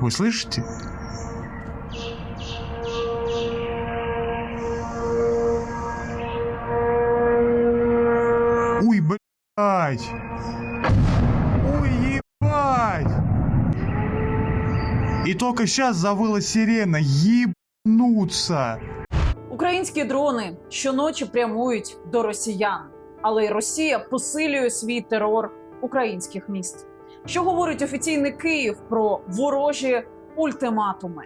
Вы слышите? Уй, блядь! Ой, ебать! И только сейчас завыла сирена. Ебнуться! Українські дрони щоночі прямують до росіян, але й Росія посилює свій терор українських міст. Що говорить офіційний Київ про ворожі ультиматуми?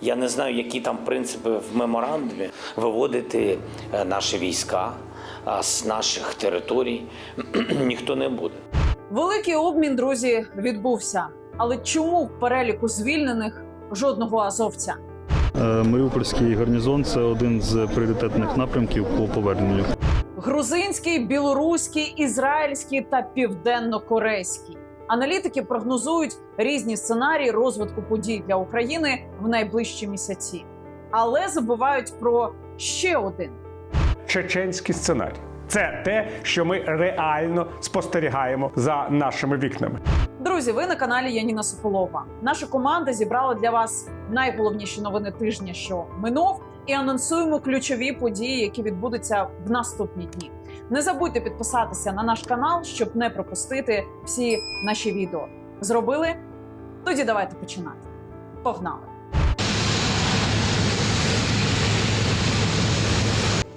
Я не знаю, які там принципи в меморандумі виводити е, наші війська з наших територій ніхто не буде. Великий обмін, друзі, відбувся. Але чому в переліку звільнених жодного азовця? Е, Маріупольський гарнізон це один з пріоритетних напрямків по поверненню. Грузинський, білоруський, ізраїльський та південно-корейський. Аналітики прогнозують різні сценарії розвитку подій для України в найближчі місяці, але забувають про ще один. чеченський сценарій. Це те, що ми реально спостерігаємо за нашими вікнами. Друзі, ви на каналі Яніна Соколова. Наша команда зібрала для вас найголовніші новини тижня, що минув, і анонсуємо ключові події, які відбудуться в наступні дні. Не забудьте підписатися на наш канал, щоб не пропустити всі наші відео. Зробили? Тоді давайте починати. Погнали!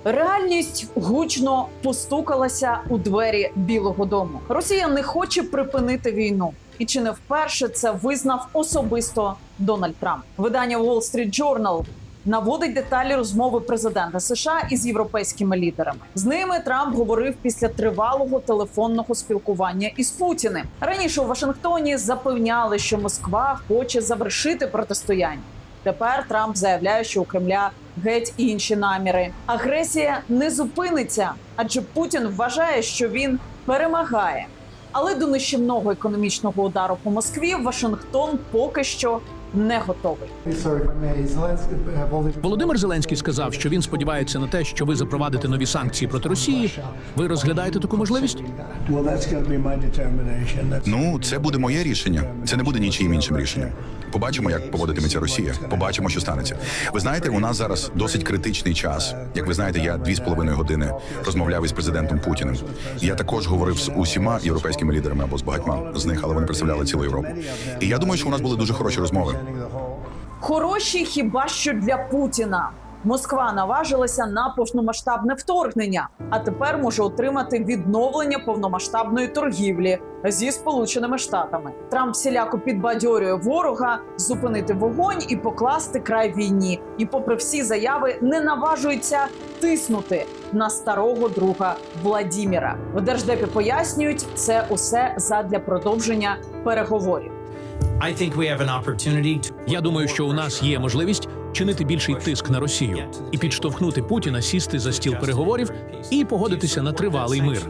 Реальність гучно постукалася у двері Білого Дому. Росія не хоче припинити війну, і чи не вперше це визнав особисто Дональд Трамп. Видання Wall Street Journal наводить деталі розмови президента США із європейськими лідерами. З ними Трамп говорив після тривалого телефонного спілкування із Путіним. Раніше у Вашингтоні запевняли, що Москва хоче завершити протистояння. Тепер Трамп заявляє, що у Кремля геть інші наміри. Агресія не зупиниться, адже Путін вважає, що він перемагає. Але до нищівного економічного удару по Москві Вашингтон поки що не готовий. Володимир Зеленський сказав, що він сподівається на те, що ви запровадите нові санкції проти Росії. Ви розглядаєте таку можливість? Ну, це буде моє рішення. Це не буде нічиїм іншим рішенням. Побачимо, як поводитиметься Росія. Побачимо, що станеться. Ви знаєте, у нас зараз досить критичний час. Як ви знаєте, я дві з половиною години розмовляв із президентом Путіним. Я також говорив з усіма європейськими лідерами або з багатьма з них, але вони представляли цілу Європу. І я думаю, що у нас були дуже хороші розмови. Хороші хіба що для Путіна. Москва наважилася на повномасштабне вторгнення, а тепер може отримати відновлення повномасштабної торгівлі зі Сполученими Штатами. Трамп всіляко підбадьорює ворога зупинити вогонь і покласти край війні. І, попри всі заяви, не наважується тиснути на старого друга Владіміра. В держдепі пояснюють, це усе задля продовження переговорів. I think we have an opportunity to Я думаю, що у нас є можливість чинити більший тиск на Росію і підштовхнути Путіна сісти за стіл переговорів і погодитися на тривалий мир.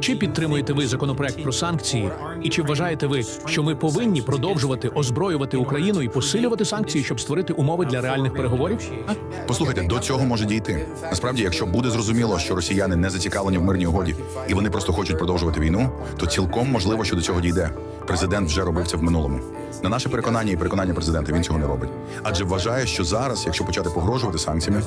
Чи підтримуєте ви законопроект про санкції? І чи вважаєте ви, що ми повинні продовжувати озброювати Україну і посилювати санкції, щоб створити умови для реальних переговорів? А? Послухайте, до цього може дійти. Насправді, якщо буде зрозуміло, що росіяни не зацікавлені в мирній угоді і вони просто хочуть продовжувати війну, то цілком можливо, що до цього дійде. Президент вже робив це в минулому. На наше переконання і переконання президента він цього не робить. Адже вважає, що зараз, якщо почати погрожувати санкціями,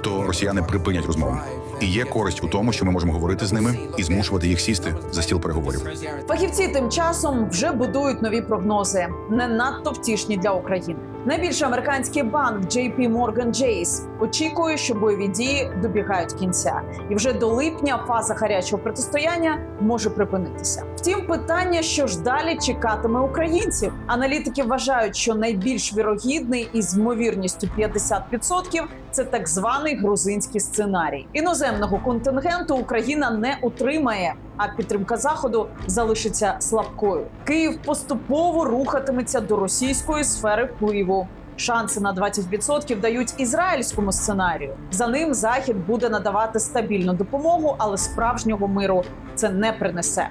то росіяни припинять розмову. І є користь у тому, що ми можемо говорити з ними і змушувати їх сісти за стіл переговорів. Фахівці тим часом вже будують нові прогнози, не надто втішні для України. Найбільший американський банк JP Morgan Chase очікує, що бойові дії добігають кінця, і вже до липня фаза гарячого протистояння може припинитися. Втім, питання, що ж далі чекатиме українців. Аналітики вважають, що найбільш вірогідний із ймовірністю 50% – це так званий грузинський сценарій. Іноземного контингенту Україна не утримає, а підтримка заходу залишиться слабкою. Київ поступово рухатиметься до російської сфери впливу. Шанси на 20% дають ізраїльському сценарію. За ним захід буде надавати стабільну допомогу, але справжнього миру це не принесе.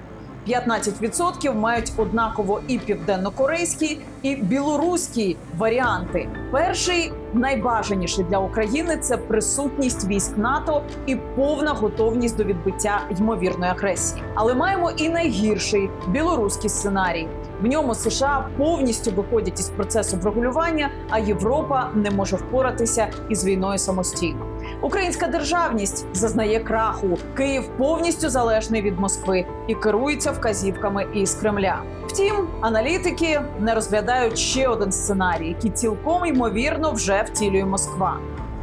15% мають однаково і південно-корейський, і білоруські варіанти. Перший найбажаніший для України це присутність військ НАТО і повна готовність до відбиття ймовірної агресії. Але маємо і найгірший білоруський сценарій. В ньому США повністю виходять із процесу врегулювання, а Європа не може впоратися із війною самостійно. Українська державність зазнає краху. Київ повністю залежний від Москви і керується вказівками із Кремля. Втім, аналітики не розглядають ще один сценарій, який цілком ймовірно вже втілює Москва.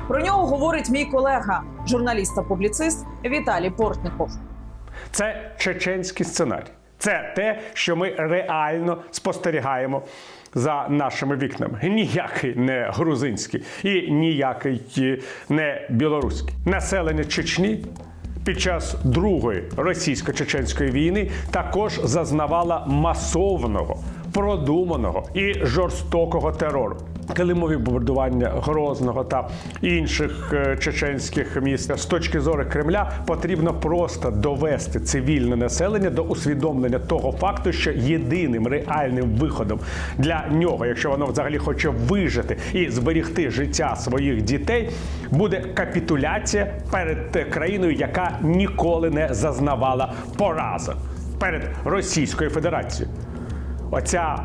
Про нього говорить мій колега, журналіст та публіцист Віталій Портников. Це чеченський сценарій. Це те, що ми реально спостерігаємо за нашими вікнами. Ніякий не грузинський і ніякий е, не білоруський. Населення Чечні під час другої російсько-чеченської війни також зазнавала масовного, продуманого і жорстокого терору. Килимові бомбардування Грозного та інших е, чеченських міст з точки зору Кремля потрібно просто довести цивільне населення до усвідомлення того факту, що єдиним реальним виходом для нього, якщо воно взагалі хоче вижити і зберігти життя своїх дітей, буде капітуляція перед е, країною, яка ніколи не зазнавала поразок перед Російською Федерацією. Оця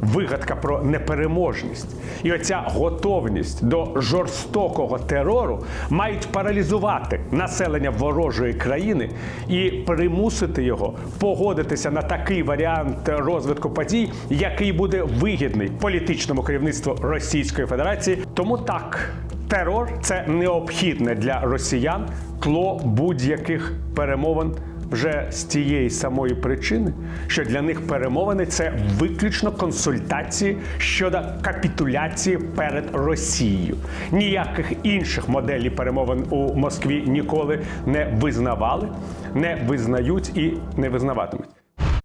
вигадка про непереможність і оця готовність до жорстокого терору мають паралізувати населення ворожої країни і примусити його погодитися на такий варіант розвитку подій, який буде вигідний політичному керівництву Російської Федерації. Тому так. Терор це необхідне для росіян тло будь-яких перемовин вже з тієї самої причини, що для них перемовини це виключно консультації щодо капітуляції перед Росією. Ніяких інших моделей перемовин у Москві ніколи не визнавали, не визнають і не визнаватимуть.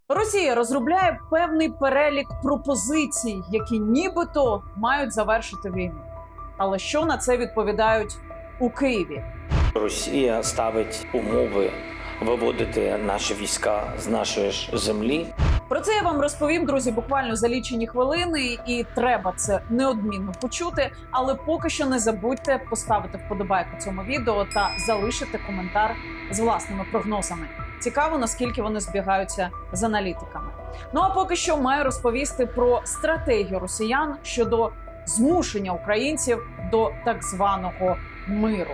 Росія розробляє певний перелік пропозицій, які нібито мають завершити війну. Але що на це відповідають у Києві? Росія ставить умови виводити наші війська з нашої ж землі. Про це я вам розповім, друзі, буквально за лічені хвилини, і треба це неодмінно почути. Але поки що не забудьте поставити вподобайку цьому відео та залишити коментар з власними прогнозами. Цікаво, наскільки вони збігаються з аналітиками. Ну а поки що маю розповісти про стратегію росіян щодо змушення українців до так званого миру.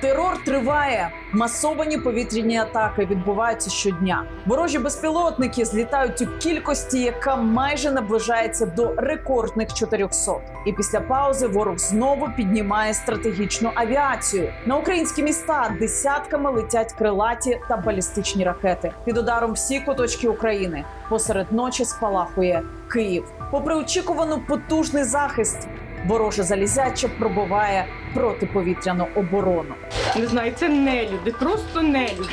Терор триває. Масовані повітряні атаки відбуваються щодня. Ворожі безпілотники злітають у кількості, яка майже наближається до рекордних 400. І після паузи ворог знову піднімає стратегічну авіацію. На українські міста десятками летять крилаті та балістичні ракети. Під ударом всі куточки України. Посеред ночі спалахує Київ. Попри очікувану потужний захист, вороже залізяче пробиває протиповітряну оборону. Не знаю, це нелюди, просто нелюди.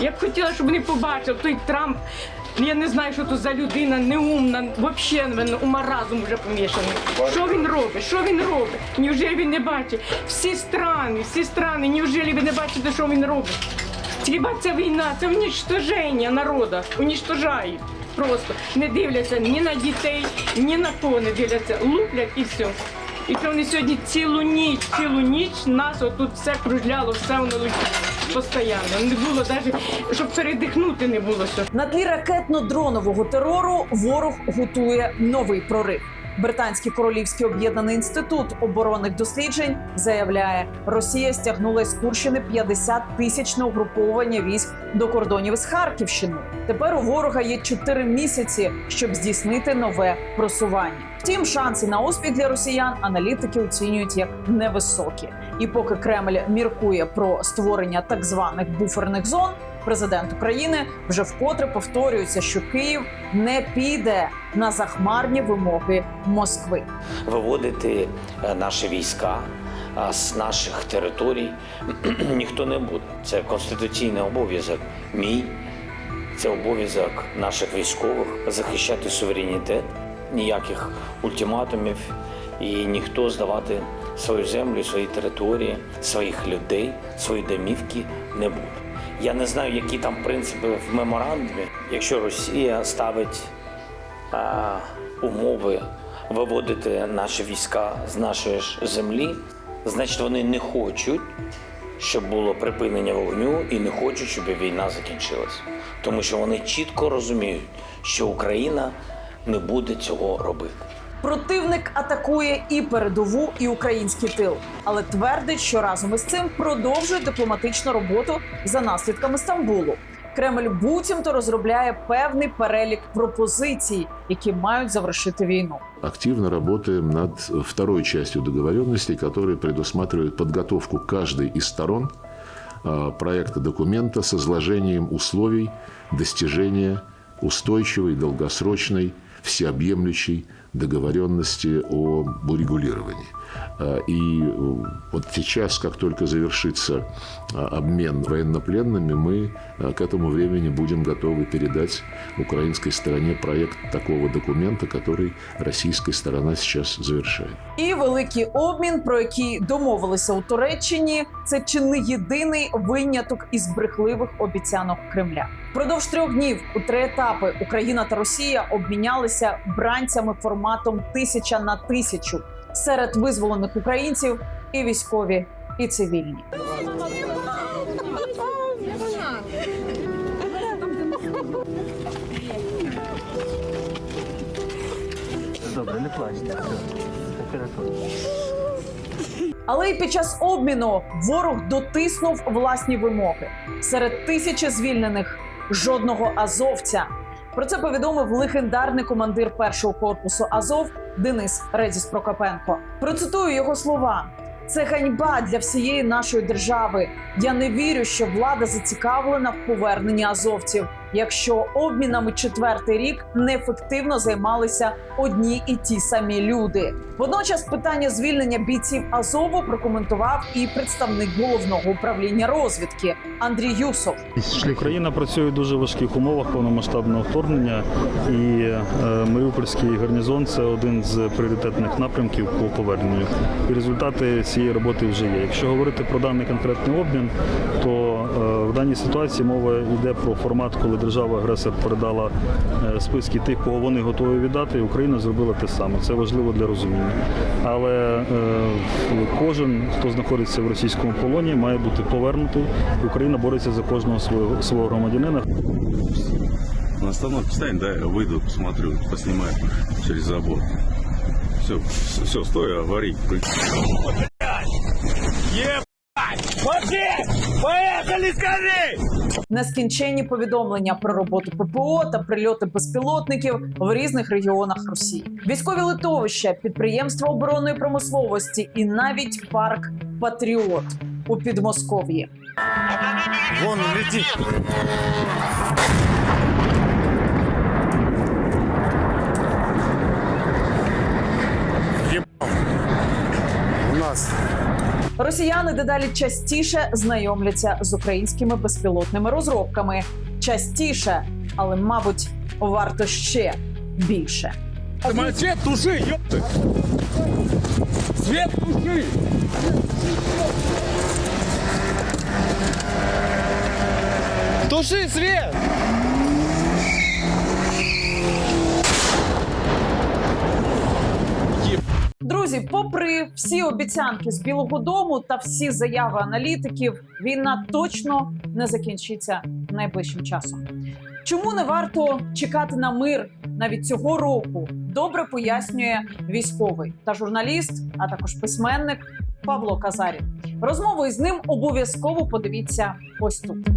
Я б хотіла, щоб вони побачили той Трамп. Я не знаю, що то за людина, неумна, взагалі він у маразм вже помішаний. Що він робить? Що він робить? Невже він не бачить? Всі страни, всі страни, невже ви не бачите, що він робить? Хіба ця війна, це унічтоження народу, унічтожають. Просто не дивляться ні на дітей, ні на кого не дивляться, луплять і все. І що вони сьогодні цілу ніч, цілу ніч нас отут все кружляло, все воно летіло. Постійно. Не було навіть, щоб передихнути не було що. На тлі ракетно-дронового терору ворог готує новий прорив. Британський королівський об'єднаний інститут оборонних досліджень заявляє, Росія стягнула з Курщини 50 тисячне угруповання військ до кордонів з Харківщиною. Тепер у ворога є 4 місяці, щоб здійснити нове просування. Втім, шанси на успіх для росіян аналітики оцінюють як невисокі. І поки Кремль міркує про створення так званих буферних зон, президент України вже вкотре повторюється, що Київ не піде на захмарні вимоги Москви. Виводити е, наші війська е, з наших територій ніхто не буде. Це конституційний обов'язок мій, це обов'язок наших військових захищати суверенітет, ніяких ультиматумів і ніхто здавати свою землю, свої території, своїх людей, свої домівки не буде. Я не знаю, які там принципи в меморандумі. Якщо Росія ставить а, умови виводити наші війська з нашої ж землі, значить вони не хочуть, щоб було припинення вогню і не хочуть, щоб війна закінчилась. Тому що вони чітко розуміють, що Україна не буде цього робити. Противник атакує і передову, і український тил, але твердить, що разом із цим продовжує дипломатичну роботу за наслідками Стамбулу. Кремль буцімто розробляє певний перелік пропозицій, які мають завершити війну. активно работаем над второй частью договоренностей, которая предусматривает подготовку каждой из сторон проекта документа с изложением условий достижения устойчивой, долгосрочной, всеобъемлющей договоренности об урегулировании. А, И э, вот сейчас, как только завершится а, обмен военнопленными, мы а, к этому времени будем готовы передать украинской стороне проект такого документа, который российская сторона сейчас завершает. І великий обмін, про який домовилися у Туреччині, це чи не єдиний виняток із брехливих обіцянок Кремля. Продовж трьох днів у три етапи Україна та Росія обмінялися бранцями форматом тисяча на тисячу серед визволених українців і військові, і цивільні. Добре, не Але й під час обміну ворог дотиснув власні вимоги. Серед тисячі звільнених жодного азовця. Про це повідомив легендарний командир першого корпусу Азов Денис Редіс Прокопенко. Процитую його слова: це ганьба для всієї нашої держави. Я не вірю, що влада зацікавлена в поверненні азовців, якщо обмінами четвертий рік неефективно займалися одні і ті самі люди. Водночас питання звільнення бійців Азову прокоментував і представник головного управління розвідки Андрій Юсов. Україна працює в дуже важких умовах повномасштабного вторгнення, і е, Маріупольський гарнізон це один з пріоритетних напрямків по поверненню. І результати цієї роботи вже є. Якщо говорити про даний конкретний обмін, то е, в даній ситуації мова йде про формат, коли держава-агресор передала е, списки тих, кого вони готові віддати, і Україна зробила те саме. Це важливо для розуміння. Але е, кожен, хто знаходиться в російському полоні, має бути повернутий. Україна бореться за кожного свого свого громадянина. На остановке встань, да, я выйду, посмотрю, поснимаю через забор. Все, все, стой, аварий. Нескінченні повідомлення про роботу ППО та прильоти безпілотників в різних регіонах Росії, військові литовища, підприємства оборонної промисловості і навіть парк Патріот у Підмосков'ї. Вон летит. У нас Росіяни дедалі частіше знайомляться з українськими безпілотними розробками. Частіше, але мабуть, варто ще більше. Свет туши, ёпты! Свет туши! Туши свет! Друзі, попри всі обіцянки з Білого Дому та всі заяви аналітиків, війна точно не закінчиться найближчим часом. Чому не варто чекати на мир навіть цього року? Добре пояснює військовий та журналіст, а також письменник Павло Казарін. Розмову із ним обов'язково подивіться ось тут.